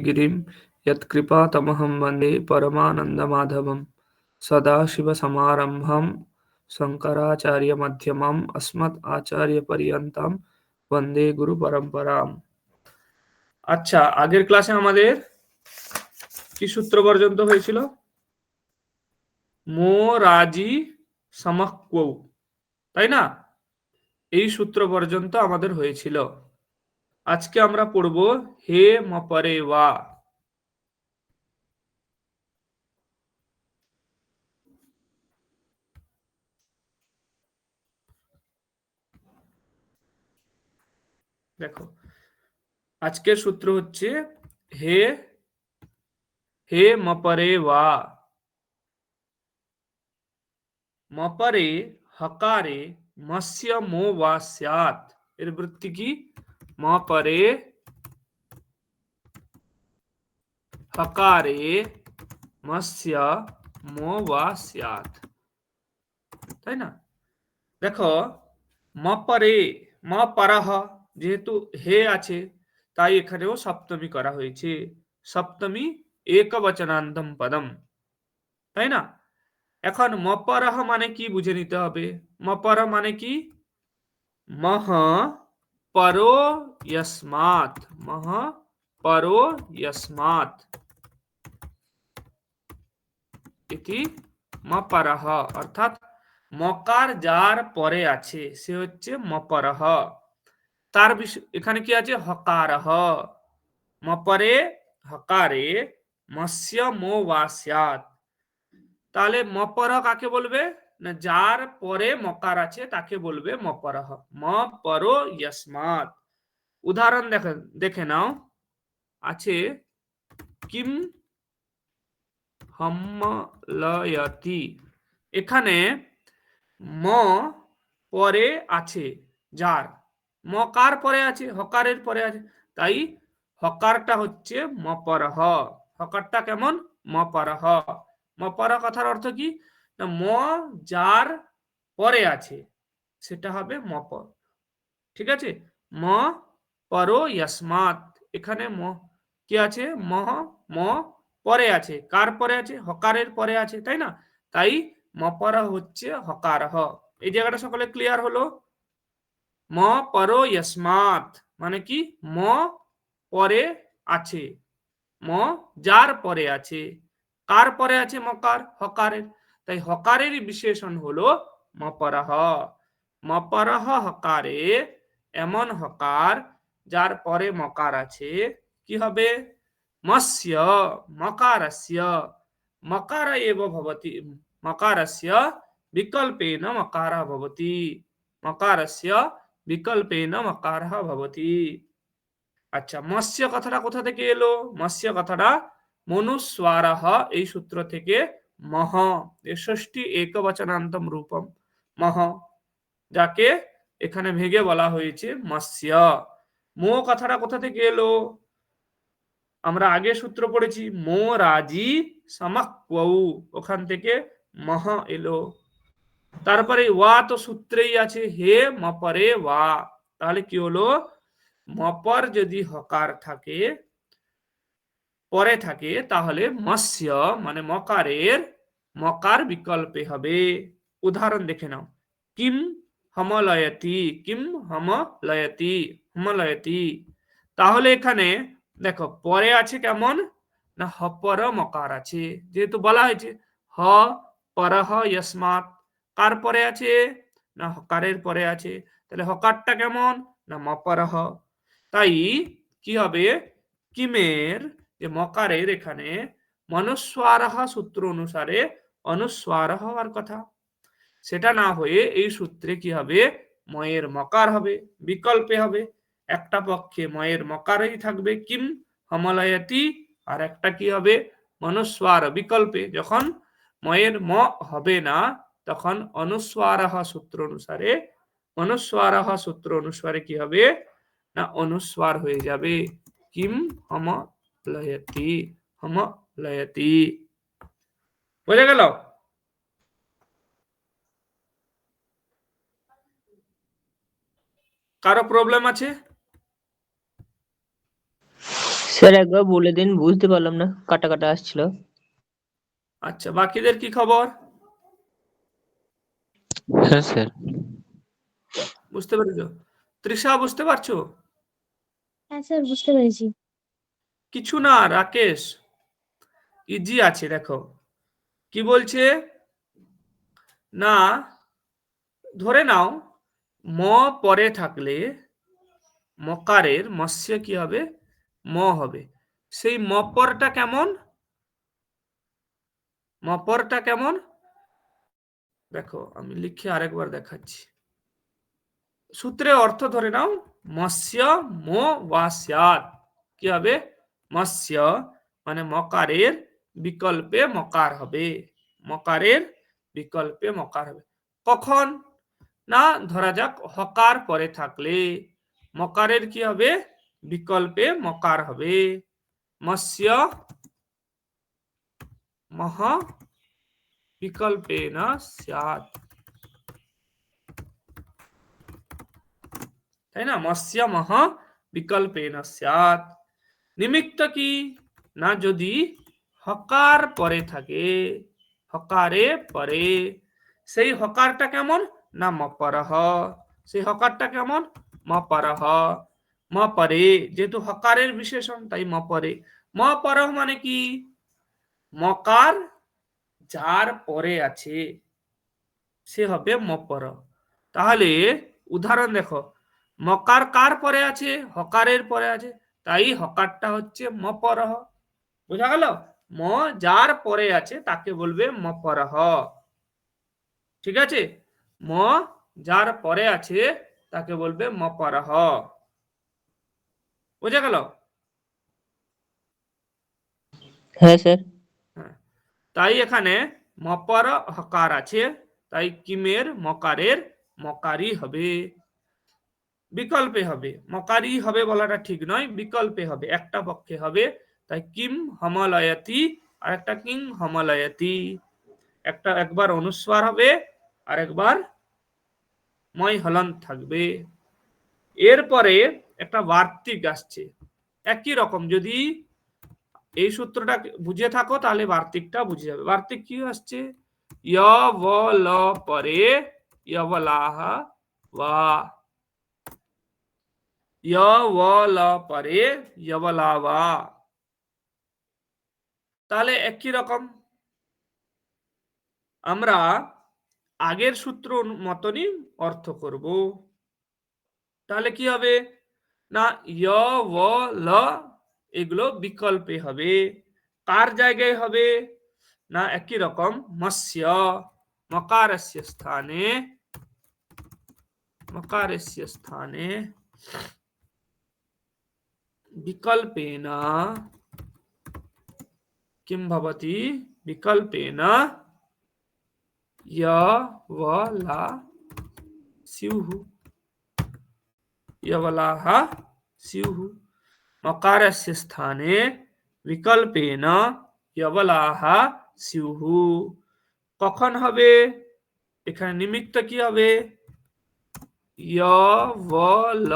गिरिं यत्कृपातमहं वन्दे परमानन्दमाधवं सदाशिवसमारम्भं শঙ্করাচার্য-মধ্যমাম अस्मत् আচার্য-পর্যন্তাম বন্দে গুরু পরম্পরাম আচ্ছা আগের ক্লাসে আমাদের কি সূত্র পর্যন্ত হয়েছিল মো রাজি সমক্কৌ তাই না এই সূত্র পর্যন্ত আমাদের হয়েছিল আজকে আমরা পড়ব, হে মপরে ওয়া দেখো, আজকের সূত্র হচ্ছে, হে হে মপরে ওয়া মপরে হকারে মৎস্য মো ওয়া স্যাত। এর বৃত্তি কি? মপরে হকারে মৎস্য মো ওয়া স্যাত তাই না দেখো মপরে ম পারাহ যেহেতু হে আছে তাই এখানেও সপ্তমী করা হয়েছে সপ্তমী একবচনান্তম পদম তাই না এখন মপরহ মানে কি বুঝে নিতে হবে মপর মানে কি মহ পরো ইয়স্মাৎ মহ পরো ইয়স্মাৎ ইতি মপরহ অর্থাৎ মকার যার পরে আছে সে হচ্ছে মপরহ তার এখানে কি আছে হকার মপরে হকারে মৎস্য মো ওয়াস্যাত তাহলে মপর কাকে বলবে না যার পরে মকার আছে তাকে বলবে মপরহ ম পর ইয়স্মাত উদাহরণ দেখে দেখে নাও। আছে, কিম হম্মলয়তি। এখানে ম পরে আছে, যার। মকার পরে আছে? হকারের পরে আছে। তাই হকারটা হচ্ছে মপরহ হকারটা কেমন? মপরহ মপর কথার অর্থ কি? না ম যার পরে আছে, সেটা হবে মপর। ঠিক আছে? ম পর ইয়াসমাত। এখানে ম, কি আছে? মহ ম পরে আছে। কার পরে আছে? হকারের পরে আছে, তাই না? তাই মপর হচ্ছে হকার হ। এই জায়গাটা সকলে ক্লিয়ার হলো? ম পরো ইয়স্মাত। মানে কি? ম পরে আছে। ম যার পরে আছে। কার পরে আছে মকার? হকারের। তাই হকারের বিশেষণ হলো মপরহ। মপরহ হকারে এমন হকার যার পরে মকার আছে। কি হবে? মৎস্য, মকারস্য। মকার এব ভবতি, মকারস্য বিকল্পেন মকার ভবতি। মকারস্য বিকল্পেন মকার ভবতি। আচ্ছা মৎস্য কথাটা কোথা থেকে এলো? মৎস্য কথাটা মনুস্বারাহ এই সূত্র থেকে মহ ষষ্ঠী একবচনান্তম রূপম। মহ, যাকে এখানে ভেঙে বলা হয়েছে মৎস্য। মো কথাটা কোথা থেকে এলো? আমরা আগে সূত্র পড়েছি, মো রাজি সামাক্কউ। ওখান থেকে মহ এলো। তারপরে ওয়া তো সূত্রেই আছে, হে মপরে ওয়া। তাহলে কি হলো? মপর যদি হকার থাকে পরে থাকে, তাহলে মৎস্য মানে মকারের, মকার বিকল্পে হবে। উদাহরণ দেখে নাও। Kim হমলয়তি Kim হমলয়তি হমলয়তি। তাহলে এখানে দেখো, পরে আছে কেমন? না হপর মকার আছে। যেহেতু বলা হয়েছে, হ পরহ ইয়স্মাত। কার পরে আছে? না, হকারের পরে আছে। তাহলে হকারটা কেমন? না মপরহ তাই কি হবে? কিমের যে মকারের এখানে মনুস্বারহ সূত্র অনুসারে অনুস্বার হওয়ার কথা। সেটা না হয়ে এই সূত্রে কি হবে? ময়ের মকার হবে, বিকল্পে হবে। একটা পক্ষে ময়ের মকারই থাকবে, কিম হমলায়াতি, আর একটা কি হবে? মনুস্বার বিকল্পে। যখন ময়ের ম হবে না, তখন অনুস্বারাহ সূত্র অনুসারে, অনুস্বারাহ সূত্র অনুসারে কি হবে? না, অনুস্বার হয়ে যাবে। কিম হম লয়তি হম লয়তি বোঝা গেল কারও প্রবলেম আছে স্যার একবার বলে দিন বুঝতে পারলাম না কাটা কাটা আসছিল। আচ্ছা বাকিদের কি খবর? হ্যাঁ স্যার। বুঝতে পেরেছ? তৃষা বুঝতে পারছ? হ্যাঁ স্যার বুঝতে পেরেছি। কিছু না, রাকেশ। ইজি আছে, দেখো। কি বলছে? না, ধরে নাও, ম পরে থাকলে মকারের মৎস্য কি হবে? ম হবে। সেই মপরটা কেমন? মপরটা কেমন? দেখো, আমি লিখে আরেকবার দেখাচ্ছি। সূত্রে অর্থ ধরে নাও মৎস্য মো ওয়াস্যাত কি হবে? মৎস্য মানে মকারের বিকল্পে মকার হবে। মকারের বিকল্পে মকার হবে। কখন? না, ধরা যাক, হকার পরে থাকলে। মকারের কি হবে? বিকল্পে মকার হবে। মৎস্য মহ বিকল্পে না স্যাত তাই না? মৎস্য মহ বিকল্পে না স্যাত নিমিত্ত কি? না যদি হকার পরে থাকে, হকারে পরে। সেই হকারটা কেমন? না মপরহ। সেই হকারটা কেমন? মপরহ। ম পরে যেহেতু হকারের বিশেষণ, তাই ম পরে ম পরহ মানে কি? মকার যার পরে আছে, সে হবে মপর তাহলে উদাহরণ দেখো, মকার কার পরে আছে? হকারের পরে আছে। তাই হকারটা হচ্ছে মপরহ। বোঝা গেল? ম যার পরে আছে তাকে বলবে মপরহ। ঠিক আছে? ম যার পরে আছে তাকে বলবে মপরহ। বোঝা গেল? হ্যাঁ স্যার। তাই এখানে মপর হকার আছে তাই কিমের মকারের মকারি হবে। বিকল্পে হবে। মকারি হবে বলাটা ঠিক নয়, বিকল্পে হবে। একটা পক্ষে হবে, তাই কিম হমলয়াতি আর একটা কিং হমলয়াতি। একটা একবার অনুস্বার হবে আর একবার ময় হলন থাকবে। এরপরে একটা বার্তিক আসছে। একই রকম, যদি এই সূত্রটা বুঝে থাকো, তাহলে বার্তিকটা বুঝে যাবে। বার্তিক কি আসছে? ল পরে ইয়বলাহা ওয়া ল পরে ইয়বলাওয়া তাহলে একই রকম। আমরা আগের সূত্র মতনই অর্থ করব। তাহলে কি হবে? না, য় ল এগুলো বিকল্পে হবে। কার জায়গায় হবে? না, একই রকম। মৎস্য, মকারস্য স্থানে মকারস্য স্থানে। विकल्पेन किं भवति विकल्पेन य व ला स्युः यवलाः स्युः मकारस्य स्थाने विकल्पेन यवलाः স্যুহ কখন হবে এখানে নিমিত্ত কি হবে য় ব ল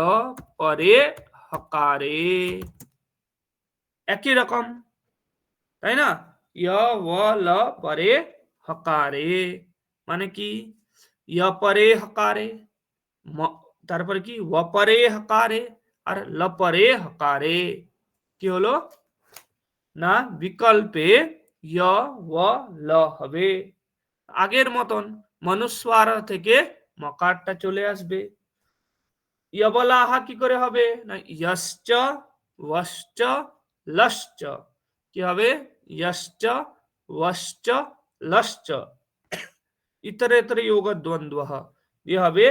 পরে হকারে। একই রকম, তাই না? য় ও ল, পরে হকারে। মানে কি? য় পরে হকারে তারপরে কি? ও পরে হকারে আর ল পরে হকারে। কি হলো? না, বিকল্পে য় ও ল হবে। আগের মতন মনুস্বার থেকে মকারটা চলে আসবে। ইয়বলাহা কি করে হবে? না, ইয়শ্চ, ওয়শ্চ, লশ্চ। কি হবে? ইয়শ্চ, ওয়শ্চ, লশ্চ। ইতরেতর যোগ দ্বন্দ্ব দিয়ে হবে?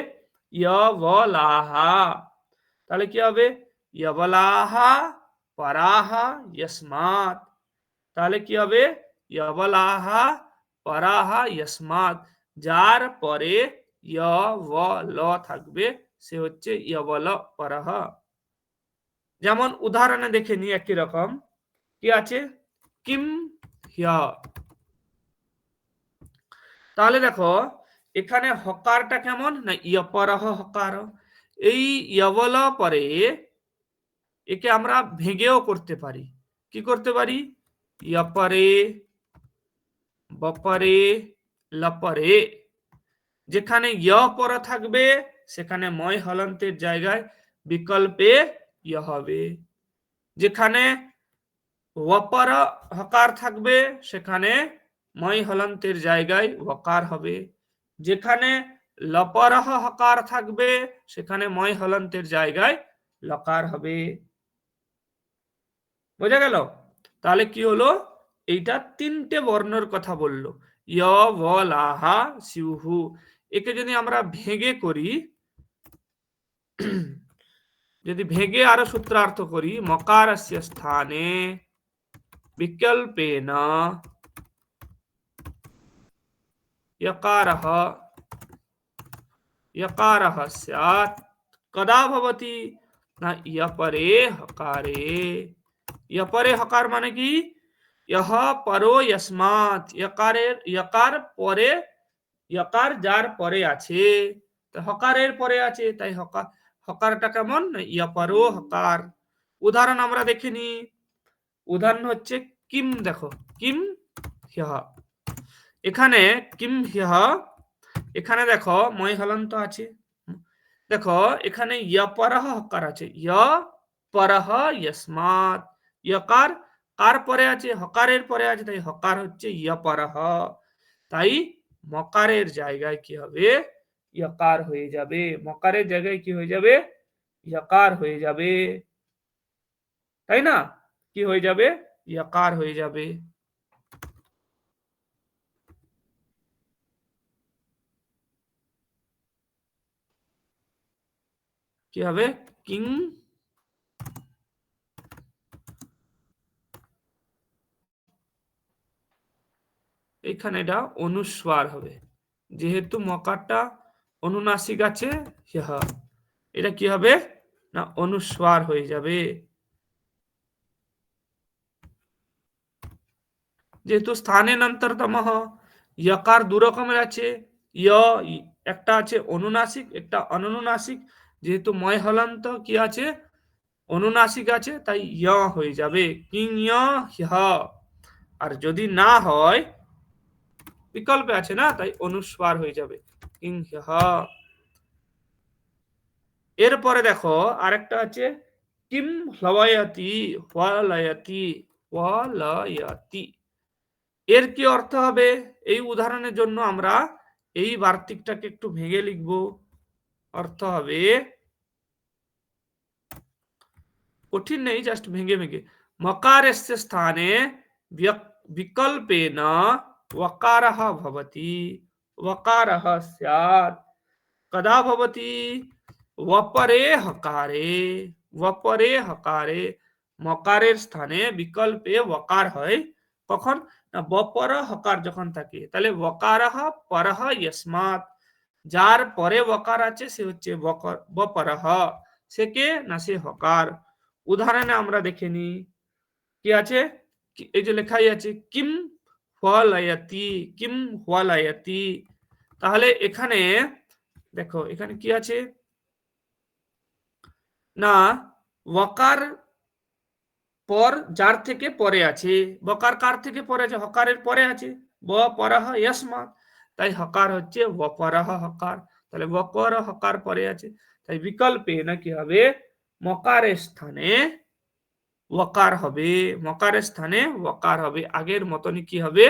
ইয়বলাহা তাহলে কি হবে? ইয়বলাহা পরাহা, ইয়স্মাৎ। তাহলে কি হবে? ইয়বলাহা পরাহা, ইয়স্মাৎ। যার পরে ইয় ও ল থাকবে সে হচ্ছে ইয়বল পরহ। যেমন উদাহরণে দেখে নি একই রকম। কি আছে? কিম হিয়া। তাহলে দেখো, এখানে হকারটা কেমন? না ইয়পরহ হকার। এই ইয়বল পরে একে আমরা ভেঙেও করতে পারি। কি করতে পারি? ইয়পরে, বপরে, লপরে। যেখানে ইয় পর থাকবে সেখানে ময় হলন্তের জায়গায় বিকল্পে হবে। যেখানে ওপর হকার থাকবে, সেখানে ময় হলন্তের জায়গায় ওকার হবে। যেখানে লপরহ হকার থাকবে, সেখানে ময় হলন্তের জায়গায় লকার হবে। বোঝা গেল? তাহলে কি হলো? এইটা তিনটে বর্ণর কথা বলল। ইয় ব লাহা সিউহু একে যদি আমরা ভেঙে করি যদি ভেগে আরো সূত্রার্থ করি মকার স্থানে বিকল্পে यकार सैत कदा भवती? न यपरे हकारे। यपरे हकार माने कि? यह परो यस्मात। यकारे, यकार परे, यकार जार परे आछे। तो हकारेर परे आछे ताई हकार হকারটা কেমন? ইয়াপারো হকার। উদাহরণ আমরা দেখে নি উদাহরণ হচ্ছে কিম, দেখো। কিম হ্যাহ এখানে কিম হ্যাহ এখানে দেখো মই হলন্ত আছে। দেখো, এখানে ইয়পরহ হকার আছে। ইয় পরহ ইয়স্মাত। ইয়কার কার পরে আছে? হকারের পরে আছে। তাই হকার হচ্ছে ইয়পরহ। তাই মকারের জায়গায় কি হবে? ইয়কার হয়ে যাবে। মকারের জায়গায় কি হয়ে যাবে? ইয়কার হয়ে যাবে। তাই না? কি হয়ে যাবে? ইয়কার হয়ে যাবে। কি হবে? কিং? এখানে এটা অনুস্বার হবে। যেহেতু মকারটা অনুনাসিক আছে ইহ এটা কি হবে? না, অনুস্বার হয়ে যাবে। যেহেতু স্থানে অন্তরতম ইয়কার দু রকমের আছে। ইয় একটা আছে অনুনাসিক, একটা অনুনাসিক। যেহেতু ময় হলান্ত কি আছে? অনুনাসিক আছে, তাই ইয় হয়ে যাবে। কিং ইহ আর যদি না হয়, বিকল্পে আছে না, তাই অনুস্বার হয়ে যাবে। এরপরে দেখো, আরেকটা আছে, কিম হওয়ায়াতি ওয়ালায়াতি ওয়ালায়াতি এর কি অর্থ হবে? এই উদাহরণের জন্য আমরা এই বার্তিকটাকে একটু ভেঙে লিখব। অর্থ হবে, কঠিন নেই জাস্ট ভেঙে ভেঙে। মকার স্থানে বিকল্পে না ওকারহ ভবতি। वकारः स्यात् कदा भवति वपरे हकारे वपरे हकारे মকারের স্থানে বিকল্পে ওয়াকার হয় কখন না বপর হকার যখন থাকে তাহলে ওয়াকারহ পরহ ইয়স্মাত যার পরে ওয়াকার আছে সে হচ্ছে বপরহ সে কে না সে হকার উদাহরণে আমরা দেখে নি কি আছে এই যে লেখাই আছে কিম হলায়াতি কিম হলায়াতি তাহলে এখানে, দেখো, এখানে কি আছে? না, ওয়াকার পর যার থেকে পরে আছে। বকার কার থেকে পরে আছে? হকারের পরে আছে। ব পরাহ ইয়াসমাত তাই হকার হচ্ছে ব পরাহ হকার। তাহলে বকর হকার পরে আছে। তাই বিকল্পে না কি হবে? মকারের স্থানে ওয়াকার হবে। মকারের স্থানে ওয়াকার হবে। আগের মতনই কি হবে?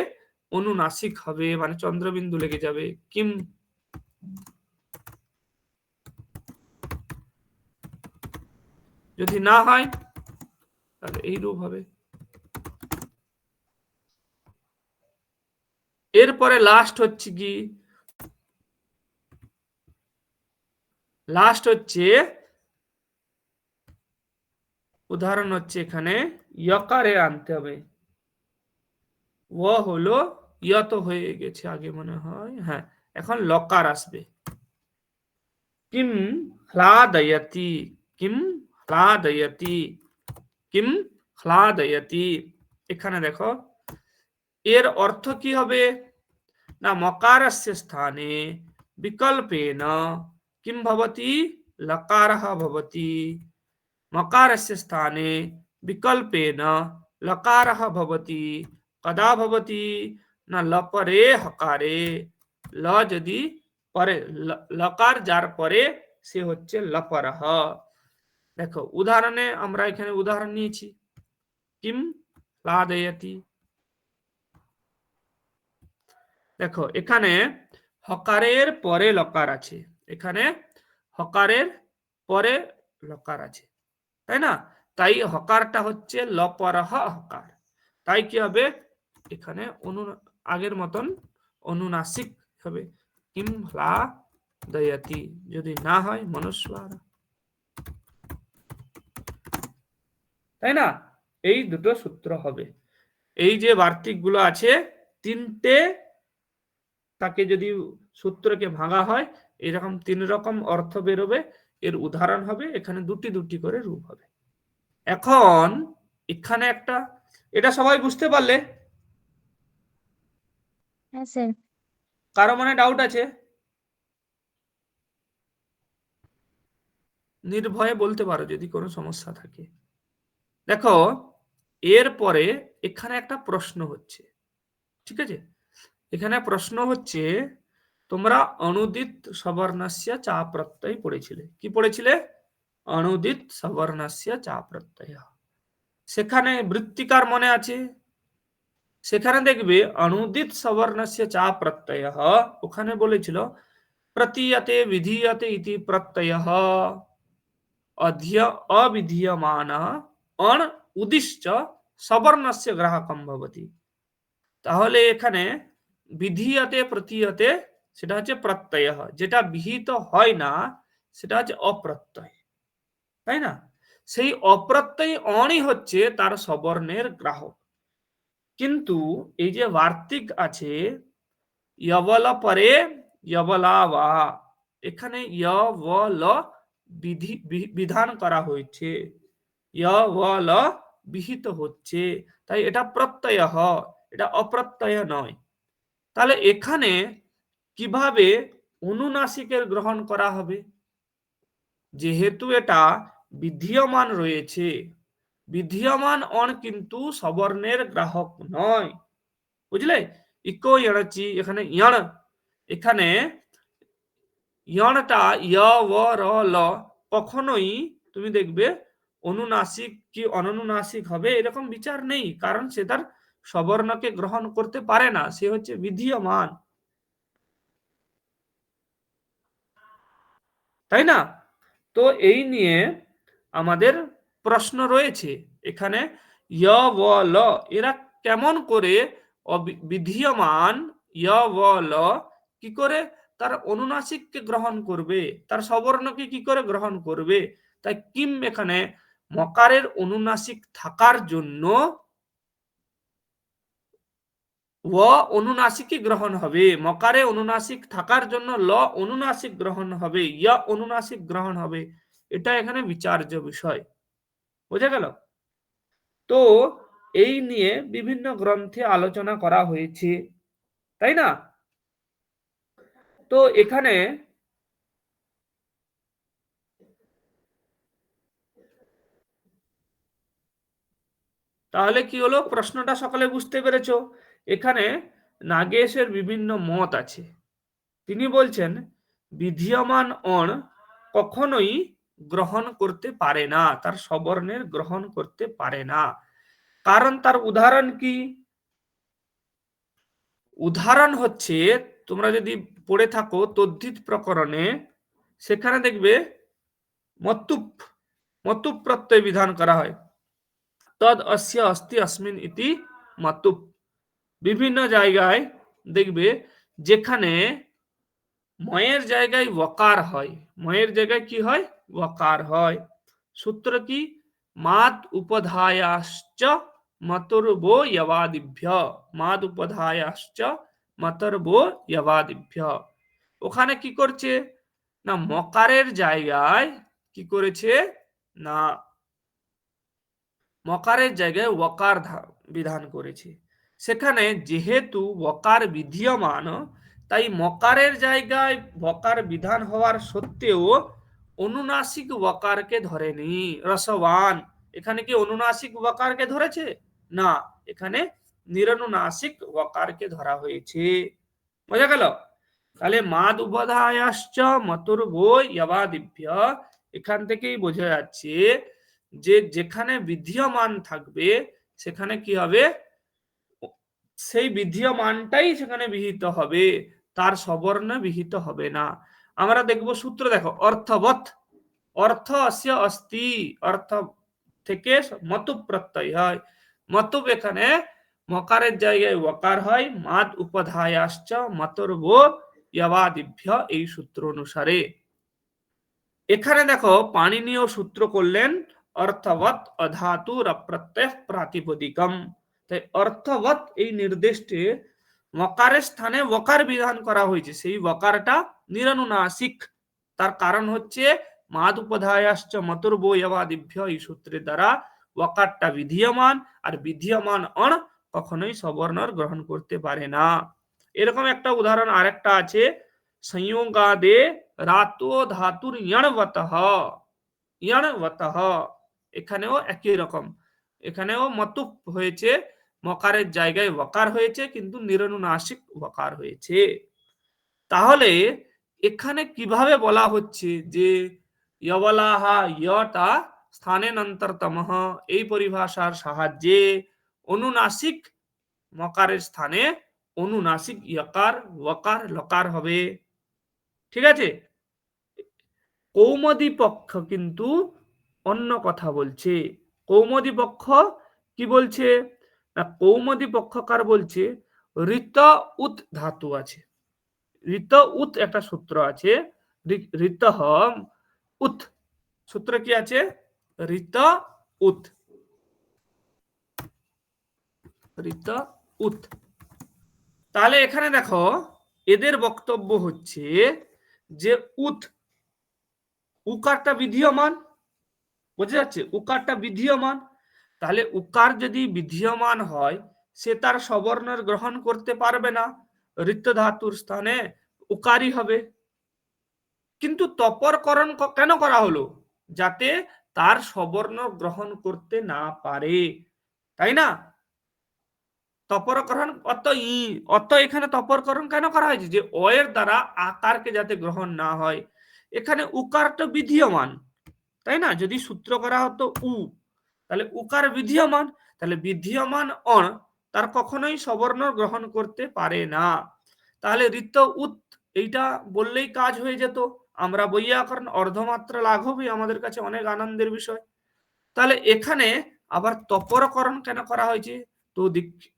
অনুনাসিক হবে মানে চন্দ্রবিন্দু লেগে যাবে। কিম? যদি না হয়, তাহলে এই রূপ হবে। এরপরে লাস্ট হচ্ছে কি? লাস্ট হচ্ছে উদাহরণ হচ্ছে এখানে ইয়কারে আনতে হবে। ও হলো ইয়ত হয়ে গেছে আগে মনে হয়। হ্যাঁ এখন লকার আসবে। কিম হ্লাদয়তি কিম হ্লাদয়তি কিম হ্লাদয়তি এখানে দেখো, এর অর্থ কি হবে? না, মকারস্য স্থানে বিকল্পেন কিম ভবতি, লকারः ভবতি। मकारस्य स्थाने विकल्पेन लकारः भवति कदा भवति न लपरे हकारे ল যদি পরে ল- লকার যার পরে সে হচ্ছে লপরহ দেখো উদাহরণে আমরা এখানে উদাহরণ নিয়েছি কিম লাদয়তি দেখো এখানে হকারের পরে লকার আছে এখানে হকারের পরে লকার আছে তাই না? তাই হকারটা হচ্ছে লপরহ হকার। তাই কি হবে? এখানে অনু, আগের মতন অনুনাসিক হবে? কিম লা দয়াতি। যদি না হয় মনুষ্যার। তাই না? এই দুটো সূত্র হবে। এই যে বার্তিকগুলো আছে, তিনটে তাকে যদি সূত্রকে ভাঙা হয়, এরকম তিন রকম অর্থ বেরোবে। এর উদাহরণ হবে এখানে দুটি দুটি করে রূপ হবে। এখন এখানে একটা এটা সবাই বুঝতে পারলে? হ্যাঁ স্যার। কারও মনে ডাউট আছে? নির্ভয়ে বলতে পারো যদি কোনো সমস্যা থাকে। দেখো এরপরে এখানে একটা প্রশ্ন হচ্ছে ঠিক আছে? এখানে প্রশ্ন হচ্ছে তোমরা অনুদিত সবর্ণস্য চা প্রত্যয় পড়েছিলে। কি পড়েছিলে? অনুদিত সবর্ণস্য চা প্রত্যয় সেখানে বৃত্তিকার মনে আছে? সেখানে দেখবে অনুদিত সবর্ণস্য চা প্রত্যয় ওখানে বলেছিল, প্রতীয়তে বিধীয়তে ইতি প্রত্যয়। অধিয় অবিধীয়মান। অণ উদিশ্চ সবর্ণস্য গ্রাহকম ভবতি। তাহলে এখানে বিধীয়তে, প্রতীয়তে সেটা হচ্ছে প্রত্যয়। যেটা বিহিত হয় না, সেটা হচ্ছে অপ্রত্যয়। তাই না? সেই অপ্রত্যয় অণই হচ্ছে তার সবর্ণের গ্রাহক। কিন্তু এই যে বার্তিক আছে ইয়বল পরে ইয়বলা বা এখানে ইয়বল বিধি বিধান করা হয়েছে। ইয়বল বিহিত হচ্ছে, তাই এটা প্রত্যয়, এটা অপ্রত্যয় নয়। তাহলে এখানে কীভাবে অনুনাসিকের গ্রহণ করা হবে? যেহেতু এটা বিধীয়মান রয়েছে বিধীয়মান অন কিন্তু সবর্ণের গ্রাহক নয়। বুঝলে? ইকো ইয়ণচি এখানে ইয়ণ। এখানে ইয়ণটা ইয় র, ল, কখনোই তুমি দেখবে অনুনাসিক কি অননুনাসিক হবে এরকম বিচার নেই, কারণ সে তার সবর্ণকে গ্রহণ করতে পারে না, সে হচ্ছে বিধীয়মান তাই না? তো এই নিয়ে আমাদের প্রশ্ন রয়েছে। এখানে য় ব ল এরা কেমন করে বিধীয়মান য় ব ল কি করে তার অনুনাসিককে গ্রহণ করবে, তার সবর্ণকে কি করে গ্রহণ করবে, তাই কিম এখানে মকারের অনুনাসিক থাকার জন্য ও অনুনাসিকই গ্রহণ হবে। মকারে অনুনাসিক থাকার জন্য ল অনুনাসিক গ্রহণ হবে ইয়া অনুনাসিক গ্রহণ হবে। এটা এখানে বিচার্য বিষয়। বোঝা গেল? তো এই নিয়ে বিভিন্ন গ্রন্থে আলোচনা করা হয়েছে। তাই না? তো এখানে তাহলে কি হলো? প্রশ্নটা সকালে বুঝতে পেরেছ। এখানে নাগেশের বিভিন্ন মত আছে। তিনি বলছেন, বিধীয়মান অণ কখনোই গ্রহণ করতে পারে না, তার সবর্ণের গ্রহণ করতে পারে না। কারণ তার উদাহরণ কি? উদাহরণ হচ্ছে, তোমরা যদি পড়ে থাকো তদ্ধিত প্রকরণে, সেখানে দেখবে মতুপ মতুপ প্রত্যয় বিধান করা হয়। তদ অস্য অস্তি অস্মিন ইতি মতুপ। বিভিন্ন জায়গায় দেখবে যেখানে ময়ের জায়গায় ওয়াকার হয়। ময়ের জায়গায় কি হয়? ওয়াকার হয়। সূত্র কি? মাত উপধায়াশ্চ মতর্বো যবাদিভ্য মাদ উপধায়াশ্চ মতর্বো যবাদিভ্য ওখানে কি করছে? না, মকারের জায়গায় কি করেছে? না মকারের জায়গায় ওয়াকার বিধান করেছে। সেখানে যেহেতু ওয়াকার বিধীয়মান, তাই মকারের জায়গায় বকার বিধান হওয়ার সত্ত্বেও অনুনাসিক ওয়াকারকে ধরেনি। রসবান এখানে কি অনুনাসিক ওয়াকারকে ধরেছে? না, এখানে নিরনুনাসিক ওয়াকারকে ধরা হয়েছে। বোঝা গেল? তাহলে মাদ উপাধায়াশ্চ মতুর বই ইয়াবাদিভ্য, এখান থেকেই বোঝা যাচ্ছে যে যেখানে বিধীয়মান থাকবে, সেখানে কি হবে? সেই বিধীয়মানটাই সেখানে বিহিত হবে, তার সবর্ণ বিহিত হবে না। আমরা দেখব সূত্র দেখো, অর্থবৎ অর্থ অস্য অস্তি, অর্থ থেকে মতুব প্রত্যয় হয়। মতুব এখানে মকারের জায়গায় ওকার হয় মাদ উপধায়াশ্চ মতর্ব ইয়াবাদিভ্য এই সূত্র অনুসারে। এখানে দেখো, পাণিনীয় সূত্র করলেন অর্থবৎ অধাতুর অপ্রত্যয় প্রাতিপদিকম। তাই অর্থবৎ এই নির্দেশটি মকারের স্থানে ওকার বিধান করা হয়েছে। সেই ওকারটা নিরনুনাসিক। তার কারণ হচ্ছে মাদ ইয়াবাদিভ্য এই সূত্রের দ্বারা ওয়াকারটা বিধীয়মান আর বিধীয়মান অণ কখনোই সবর্ণর গ্রহণ করতে পারে না। এরকম একটা উদাহরণ আরেকটা আছে। সংয়োগাদে রাতো ধাতুর ইয়ণবতঃ। ইয়ণবতঃ। এখানেও একই রকম। এখানেও মতুপ হয়েছে, মকারের জায়গায় ওয়াকার হয়েছে, কিন্তু নিরনুনাসিক ওয়াকার হয়েছে। তাহলে এখানে কীভাবে বলা হচ্ছে যে ইয়বলাহা ইয়টা স্থানেনন্তরতমঃ, এই পরিভাষার সাহায্যে অনুনাসিক মকারের স্থানে অনুনাসিক ইয়কার, ওয়াকার, লকার হবে। ঠিক আছে? কৌমদি পক্ষ কিন্তু অন্য কথা বলছে। কৌমদি পক্ষ কি বলছে? কৌমদি পক্ষকার বলছে, ঋত উত ধাতু আছে। ঋত উত একটা সূত্র আছে। ঋত উত সূত্র কি আছে? ঋত উত ঋত উত তাহলে এখানে দেখো, এদের বক্তব্য হচ্ছে যে উত উকারটা বিধীয়মান বোঝা যাচ্ছে? উকারটা বিধীয়মান। তাহলে উকার যদি বিধীয়মান হয়, সে তার সবর্ণের গ্রহণ করতে পারবে না। ঋত ধাতুর স্থানে উকারই হবে। কিন্তু তপরকরণ কেন করা হলো? যাতে তার সবর্ণ গ্রহণ করতে না পারে। তাই না? তপরকরণ অত ই, অত এখানে তপরকরণ কেন করা হয়েছে? যে অ এর দ্বারা আকারকে যাতে গ্রহণ না হয়। এখানে উকারটা বিধীয়মান। তাই না? যদি সূত্র করা হতো উ, তাহলে উকার বিধীয়মান? তাহলে বিধীয়মান অণ তার কখনোই সবর্ণ গ্রহণ করতে পারে না। তাহলে ঋত উত এইটা বললেই কাজ হয়ে যেত। আমরা বৈয়াকরণ অর্ধমাত্রা লাঘবই আমাদের কাছে অনেক আনন্দের বিষয়। তাহলে এখানে আবার তপরকরণ কেন করা হয়েছে? তো দীক্ষ-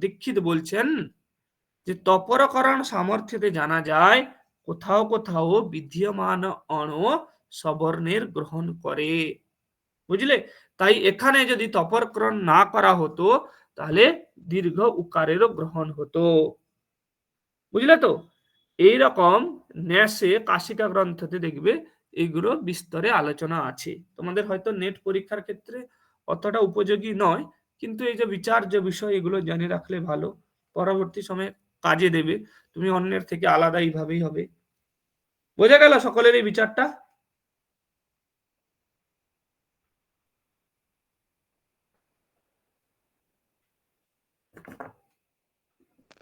দীক্ষিত বলছেন যে তপরকরণ সামর্থ্যতে জানা যায় কোথাও কোথাও বিদ্যমান অণ সবর্ণের গ্রহণ করে। বুঝলে? তাই এখানে যদি তপরকরণ না করা হতো, তাহলে দীর্ঘ উকারেরও গ্রহণ হতো। বুঝলে তো? এইরকম ন্যাসে কাশিকা গ্রন্থতে দেখবে এইগুলো বিস্তরে আলোচনা আছে। তোমাদের হয়তো নেট পরীক্ষার ক্ষেত্রে অতটা উপযোগী নয়, কিন্তু এই যে বিচার্য বিষয়, এগুলো জেনে রাখলে ভালো। পরবর্তী সময়ে কাজে দেবে। তুমি অন্যের থেকে আলাদা এইভাবেই হবে। বোঝা গেল সকলের এই বিচারটা?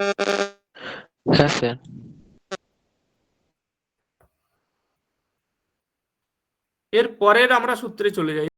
হ্যাঁ স্যার এর পরের আমরা সূত্রে চলে যাই।